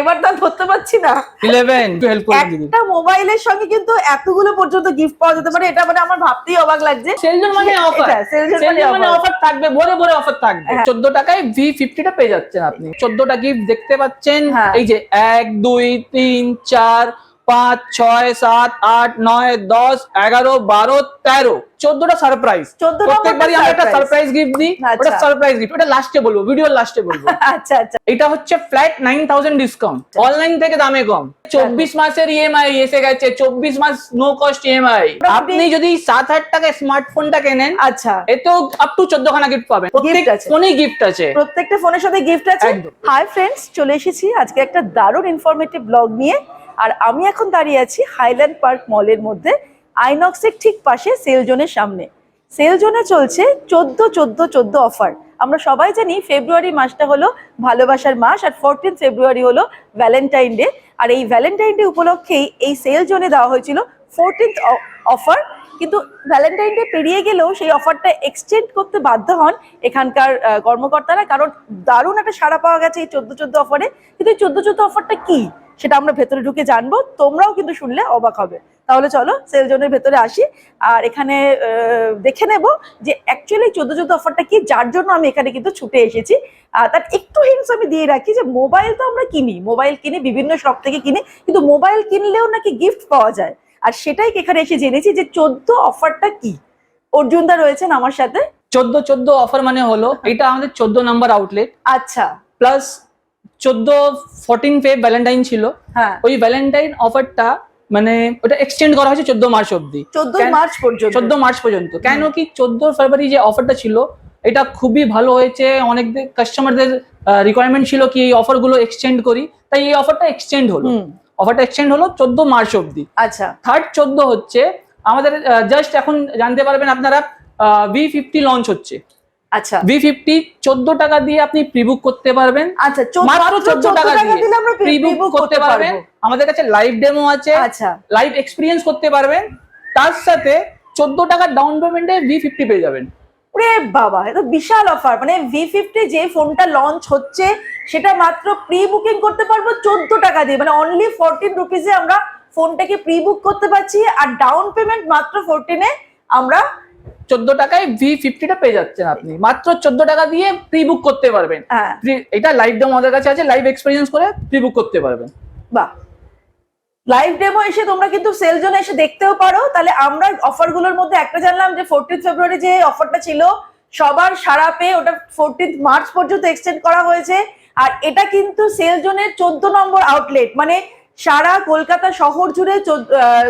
এবার তো ধরতে পারছি না। ইলেভেন একটু হেল্প করে দিদি একটা মোবাইলের সঙ্গে কিন্তু এতগুলো পর্যন্ত গিফট পাওয়া যেতে পারে এটা মানে আমার ভাবতেই অবাক লাগছে। সেলজন মানে অফার মানে সেলজন মানে অফার থাকবে ভরে ভরে অফার থাকবে। হ্যাঁ। চোদ্দ টাকায় ভি ফিফটিটা পেয়ে যাচ্ছেন আপনি। চোদ্দটা গিফট দেখতে পাচ্ছেন হ্যাঁ। এই যে এক দুই তিন চার পাঁচ ছয় সাত আট নয় দশ এগারো বারো তেরো। চোদ্দটা সারপ্রাইজ 14 প্রত্যেকবারই আমরা একটা সারপ্রাইজ গিফট দিই। আচ্ছা। ওটা সারপ্রাইজ গিফট ওটা লাস্টে বলব ভিডিওর লাস্টে বলব। আচ্ছা আচ্ছা। এটা হচ্ছে flat nine thousand discount online থেকে দামে কম। চব্বিশ মাসের ইএমআই এসে গেছে। চব্বিশ মাস নো কস্ট ইএমআই আপনি যদি সাত হাজার টাকায় স্মার্টফোনটা কেনেন আচ্ছা। এতেও আপ টু চোদ্দ খানা গিফট পাবেন প্রত্যেক। ফোনেই গিফট আছে। প্রত্যেকটা ফোনের সাথে গিফট আছে। হাই ফ্রেন্ডস চলে এসেছি আজকে একটা দারুণ ইনফরমেটিভ ব্লগ নিয়ে। আর আমি এখন দাঁড়িয়ে আছি হাইল্যান্ড পার্ক মলের মধ্যে আইনক্সের ঠিক পাশে সেল জোনের সামনে। সেল জোনে চলছে চোদ্দ চোদ্দ চোদ্দ অফার আমরা সবাই জানি ফেব্রুয়ারি মাসটা হলো ভালোবাসার মাস আর ফোরটিন ফেব্রুয়ারি হলো ভ্যালেন্টাইন ডে আর এই ভ্যালেন্টাইন ডে উপলক্ষেই এই সেল জোনে দেওয়া হয়েছিল ফোরটিন্থ অফার কিন্তু ভ্যালেন্টাইন ডে পেরিয়ে গেলেও সেই অফারটা এক্সটেন্ড করতে বাধ্য হন এখানকার কর্মকর্তারা। কারণ দারুণ একটা সাড়া পাওয়া গেছে এই চোদ্দ চোদ্দ অফারে কিন্তু এই চোদ্দ চোদ্দ অফারটা কি? সেটা আমরা ভেতরে ঢুকে জানব। তোমরাও কিন্তু শুনলে অবাক হবে। তাহলে চলো সেল জোনের ভেতরে আসি। আর এখানে দেখে নেব যে অ্যাকচুয়ালি চোদ্দ চোদ্দ অফারটা কি যার জন্য আমি এখানে কিন্তু ছুটে এসেছি। তার একটু হিংস আমি দিয়ে রাখি যে মোবাইল তো আমরা কিনি মোবাইল কিনি বিভিন্ন শপ থেকে কিনি কিন্তু মোবাইল কিনলেও নাকি গিফট পাওয়া যায়। আর সেটাই এখানে এসে জেনেছি যে চোদ্দ অফারটা কি? অর্জুনদা রয়েছেন আমার সাথে। চোদ্দ চোদ্দ অফার মানে হলো এটা আমাদের চোদ্দ নাম্বার আউটলেট আচ্ছা। প্লাস চোদ্দ ফোরটিন ফেব ভ্যালেন্টাইন ছিল। হ্যাঁ। ওই ভ্যালেন্টাইন অফারটা মানে ওটা এক্সটেন্ড করা হয়েছে চোদ্দ মার্চ অব্দি চোদ্দই কেন- মার্চ পর্যন্ত। চোদ্দ মার্চ পর্যন্ত। কেন কি চোদ্দ ফেব্রুয়ারি যে অফারটা ছিল এটা খুবই ভালো হয়েছে। অনেক কাস্টমারদের রিকোয়ারমেন্ট ছিল কি এই অফারগুলো এক্সটেন্ড করি। তাই এই অফারটা এক্সটেন্ড হলো। অফারটা এক্সটেন্ড হলো চোদ্দ মার্চ অব্দি আচ্ছা। থার্ড চোদ্দ হচ্ছে আমাদের জাস্ট এখন জানতে পারবেন আপনারা ভি ফিফটি লঞ্চ হচ্ছে। আচ্ছা। ভি ফিফটি চোদ্দ টাকা দিয়ে আপনি প্রিবুক করতে পারবেন। আচ্ছা মাত্র মাত্র চোদ্দ টাকা দিয়ে প্রিবুক করতে পারবেন। আমাদের কাছে লাইভ ডেমো আছে। আচ্ছা। লাইভ এক্সপিরিয়েন্স করতে পারবেন। তার সাথে চোদ্দ টাকার ডাউন পেমেন্টে ভি ফিফটি পেয়ে যাবেন। ওরে বাবা বিশাল অফার মানে ভি ফিফটি যে ফোনটা লঞ্চ হচ্ছে সেটা মাত্র প্রি বুকিং করতে পারব চোদ্দ টাকা দিয়ে। মানে অনলি ফোরটিন রুপিসে আমরা ফোনটাকে প্রি বুক করতে পারছি আর ডাউন পেমেন্ট মাত্র ফোরটিনে আমরা চোদ্দ টাকায় ভি ফিফটিটা পেয়ে যাচ্ছেন আপনি। মাত্র চোদ্দ টাকা দিয়ে প্রি বুক করতে পারবেন। হ্যাঁ। এটা লাইভ ডেমো আমাদের কাছে আছে লাইভ এক্সপিরিয়েন্স করে প্রি বুক করতে পারবেন। বাহ। লাইভ ডেমো এসে তোমরা কিন্তু সেল জোনে এসে দেখতেও পারো। তাহলে আমরা অফারগুলোর মধ্যে একটা জানলাম যে ফোরটিন ফেব্রুয়ারি যে অফারটা ছিল সবার সারা পেয়ে ওটা ফোরটিন মার্চ পর্যন্ত এক্সটেন্ড করা হয়েছে। আর এটা কিন্তু সেল জোনের চোদ্দ নম্বর আউটলেট মানে সারা কলকাতা শহর জুড়ে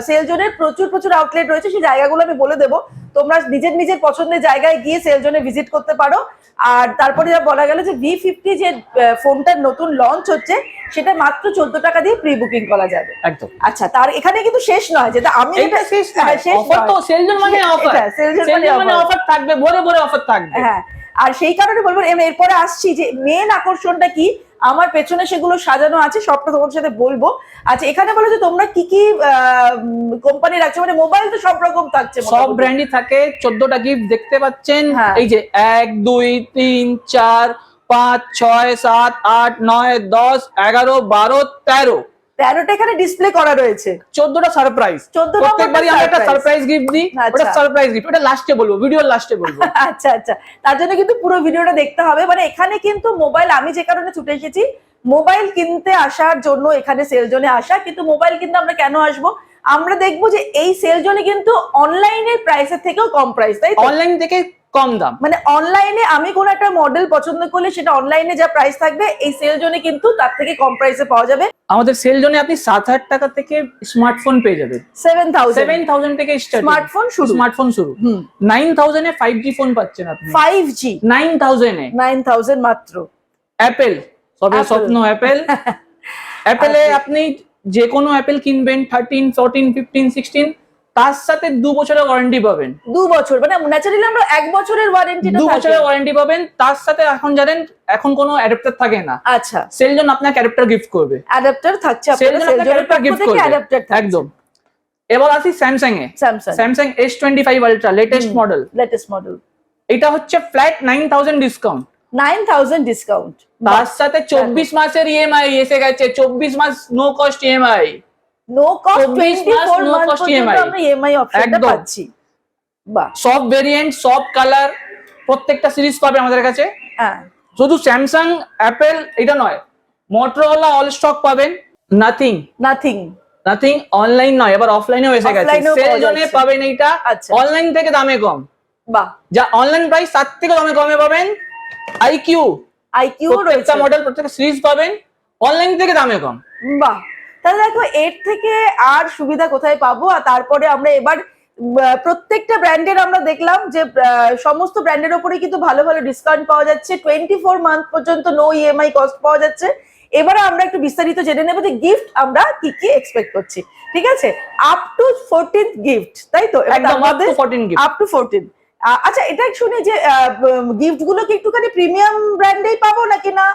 সেল জোনের প্রচুর প্রচুর আউটলেট রয়েছে। সেই জায়গাগুলো আমি বলে দেবো। তোমরা নিজের নিজের পছন্দের জায়গায় গিয়ে সেল জোনে ভিজিট করতে পারো। আর তারপরে যা বলা গেল যে ভি ফিফটি যে ফোনটার নতুন লঞ্চ হচ্ছে সেটা মাত্র চোদ্দ টাকা দিয়ে প্রি বুকিং করা যাবে। একদম। আচ্ছা তার এখানে কিন্তু শেষ নয় যেটা আমি যেটা- শেষ হ্যাঁ, শেষ অফার তো নয়। সেলজন মানে অফার এটা, salesman মানে মানে। অফার থাকবে ভরে ভরে অফার থাকবে। হ্যাঁ আর সেই কারণে বলব এরপরে আসছি যে মেন আকর্ষণটা কি? আমার পেছনে সেগুলো সাজানো আছে সবটা তোমার সাথে বলব আচ্ছা এখানে বলো যে তোমরা কি কি কোম্পানি রাখছো মানে মোবাইল তো সব রকম থাকছে সব। ব্র্যান্ডই থাকে চোদ্দটা গিফট দেখতে পাচ্ছেন হ্যাঁ। এই যে এক দুই তিন চার পাঁচ ছয় সাত আট নয় দশ এগারো বারো তেরো তেরোটা এখানে ডিসপ্লে করা রয়েছে। চোদ্দটা সারপ্রাইজ 14 প্রত্যেকবারই আমরা একটা সারপ্রাইজ গিফট দিই আচ্ছা। ওটা সারপ্রাইজ গিফট ওটা লাস্টে বলব ভিডিওর লাস্টে বলব। আচ্ছা আচ্ছা। তার জন্য কিন্তু পুরো ভিডিওটা দেখতে হবে। মানে এখানে কিন্তু মোবাইল আমি যে কারণে ছুটে এসেছি মোবাইল কিনতে আসার জন্য এখানে সেল জোনে আসা কিন্তু মোবাইল কিনতে আমরা কেন আসব? আমরা দেখব যে এই সেল জোনে কিন্তু অনলাইনের প্রাইসের থেকেও কম প্রাইস তাই অনলাইন থেকে কম দাম। মানে অনলাইনে আমি কোনো একটা মডেল পছন্দ করলে সেটা অনলাইনে যা প্রাইস থাকবে এই সেল জোনে কিন্তু তার থেকে কম প্রাইসে পাওয়া যাবে। আমাদের সেল জোনে আপনি সাত হাজার টাকা থেকে স্মার্টফোন পেয়ে যাবেন। সেভেন থাউজেন্ড সেভেন থাউজেন্ড থেকে স্মার্টফোন শুরু। স্মার্টফোন শুরু। নাইন থাউজেন্ডে ফাইভ জি ফোন পাচ্ছেন আপনি। ফাইভ জি নাইন থাউজেন্ডে নাইন থাউজেন্ড মাত্র। অ্যাপেল সবে স্বপ্ন অ্যাপেল অ্যাপেলে আপনি যে কোনো অ্যাপেল কিনবেন থার্টিন ফোরটিন ফিফটিন সিক্সটিন তার সাথে দু বছরের ওয়ারেন্টি পাবেন। দু বছর মানে ন্যাচারালি আমরা এক বছরের ওয়ারেন্টি দু বছরের ওয়ারেন্টি পাবেন তার সাথে এখন জানেন এখন কোনো অ্যাডাপ্টার থাকে না। আচ্ছা। সেলজন আপনাকে অ্যাডাপ্টার গিফট করবে। অ্যাডাপ্টার থাকছে সেলজন আপনাকে অ্যাডাপ্টার গিফট করবে। অ্যাডাপ্টার একদম। এবার আসি Samsung A Samsung Samsung S twenty five ultra latest model latest model এটা হচ্ছে flat nine thousand discount nine thousand discount তার সাথে চব্বিশ মাসের ইএমআই এসে গেছে চব্বিশ মাস no cost EMI no cost 24 twenty মাস ফোর no মান্থ পর্যন্ত আমরা ইএমআই অপশনটা পাচ্ছি। বাহ। সব ভেরিয়েন্ট সব কালার প্রত্যেকটা সিরিজ পাবে আমাদের কাছে। হ্যাঁ। শুধু স্যামসাং অ্যাপেল এটা নয় মোটরোলা অল স্টক পাবেন। নাথিং নাথিং নাথিং অনলাইন নয় এবার অফলাইনেও এসে গেছে। সেল জোনে পাবেন এইটা। আচ্ছা। অনলাইন থেকে দামে কম। বাহ। যা অনলাইন প্রাইস তার থেকে দামে কমে পাবেন আইকিউ আইকিউ রয়েছে। মডেল প্রত্যেকটা সিরিজ পাবেন। অনলাইন থেকে দামে কম। বাহ। তাহলে দেখো এর থেকে আর সুবিধা কোথায় পাবো? আর তারপরে আমরা এবার প্রত্যেকটা ব্র্যান্ডের আমরা দেখলাম যে সমস্ত ব্র্যান্ডের ওপরে কিন্তু ভালো ভালো ডিসকাউন্ট পাওয়া যাচ্ছে। টোয়েন্টি ফোর মান্থ পর্যন্ত নো ইএমআই কস্ট পাওয়া যাচ্ছে। এবারে আমরা একটু বিস্তারিত জেনে নেব যে গিফট আমরা কি কি এক্সপেক্ট করছি। ঠিক আছে? আপ টু ফোরটিন গিফট তাই তো? আমাদের আপ টু ফোরটিন আচ্ছা এটা শুনে যে গিফটগুলো কি একটুখানি প্রিমিয়াম ব্র্যান্ডেই পাবো নাকি না?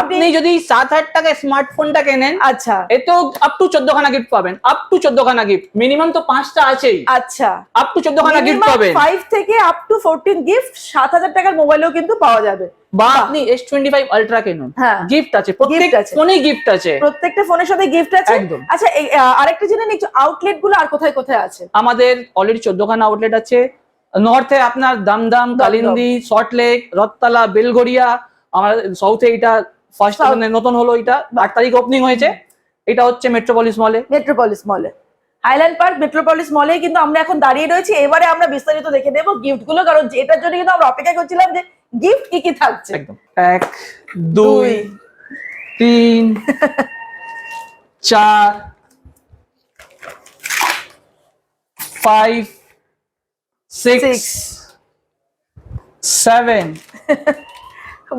আপনি যদি সাত হাজার টাকায় স্মার্টফোনটা কেনেন আচ্ছা। এতেও আপ টু চোদ্দ খানা গিফট পাবেন। আপ টু চোদ্দ খানা গিফট মিনিমাম তো পাঁচটা আছেই। আচ্ছা। আপ টু চোদ্দ খানা গিফট পাবেন। ফাইভ থেকে আপ টু ফোরটিন গিফট সাত হাজার টাকার মোবাইলেও কিন্তু পাওয়া যাবে। বা আপনি এস টোয়েন্টি ফাইভ আলট্রা কিনুন হ্যাঁ। গিফট আছে। প্রত্যেক আছে। ফোনেই গিফট আছে। প্রত্যেকটা ফোনের সাথে গিফট আছে। একদম। আচ্ছা আরেকটা জেনে নিচ্ছি আউটলেটগুলো আর কোথায় কোথায় আছে? আমাদের অলরেডি চোদ্দ খানা আউটলেট আছে। নর্থে আপনার দামদাম কালিন্দি সল্টলেক রত্তালা বেলগড়িয়া আমার সাউথে এটা ফার্স্ট নতুন হলো এটা আট তারিখ ওপেনিং হয়েছে। এটা হচ্ছে মেট্রোপলিস মলে মেট্রোপলিস মলে হাইল্যান্ড পার্ক মেট্রোপলিস মলে কিন্তু আমরা এখন দাঁড়িয়ে রয়েছি। এবারে আমরা বিস্তারিত দেখে নেব গিফটগুলো কারণ এটার জন্য কিন্তু আমরা অপেক্ষা করছিলাম যে গিফট কি কি থাকছে। একদম। এক দুই তিন চার ফাইভ সিক্স. সেভেন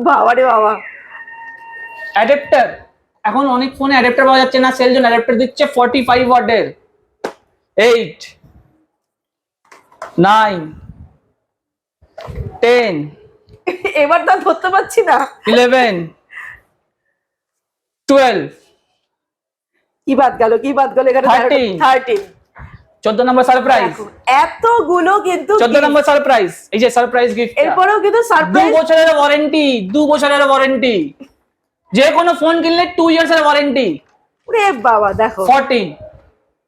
বাবা রে বাবা। অ্যাডাপ্টার। এখন অনেক ফোনে অ্যাডাপ্টার পাওয়া যাচ্ছে না সেলজন অ্যাডাপ্টার দিচ্ছে ফর্টি ফাইভ ওয়াটের এইট নাইন টেন এবার তো ধরতে পারছি না। ইলেভেন টুয়েলভ কি বাদ গেল কি বাদ গেল এখানে Thirteen. থার্টিন চোদ্দ নম্বর সারপ্রাইজ এতগুলো কিন্তু চোদ্দ gift। নম্বর সারপ্রাইজ এই যে সারপ্রাইজ গিফট এরপরেও কিন্তু সারপ্রাইজ বছরের ওয়ারেন্টি দু বছরের ওয়ারেন্টি যে কোনো ফোন কিনলে টু ইয়ার্স এর ওয়ারেন্টি রে বাবা দেখো। ফোরটিন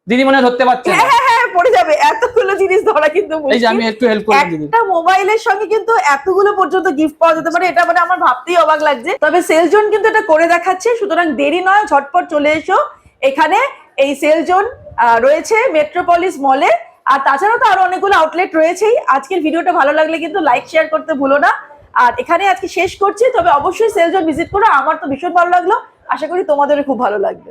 দিদি মনে ধরতে পারছে হ্যাঁ হ্যাঁ হ্যাঁ পড়ে যাবে। এতগুলো জিনিস ধরা কিন্তু এই যে আমি একটু হেল্প করে দিদি একটা মোবাইলের সঙ্গে কিন্তু এতগুলো পর্যন্ত গিফট পাওয়া যেতে পারে এটা মানে আমার ভাবতেই অবাক লাগছে। তবে সেলজোন কিন্তু এটা করে দেখাচ্ছে সুতরাং দেরি নয় ঝটপট চলে এসো। এখানে এই সেলজোন রয়েছে মেট্রোপলিস মলে আর তাছাড়াও তো আরও অনেকগুলো আউটলেট রয়েছেই। আজকের ভিডিওটা ভালো লাগলে কিন্তু লাইক শেয়ার করতে ভুলো না। আর এখানে আজকে শেষ করছি, তবে অবশ্যই সেলজন ভিজিট করো। আমার তো ভীষণ ভালো লাগল। আশা করি তোমাদেরও খুব ভালো লাগবে।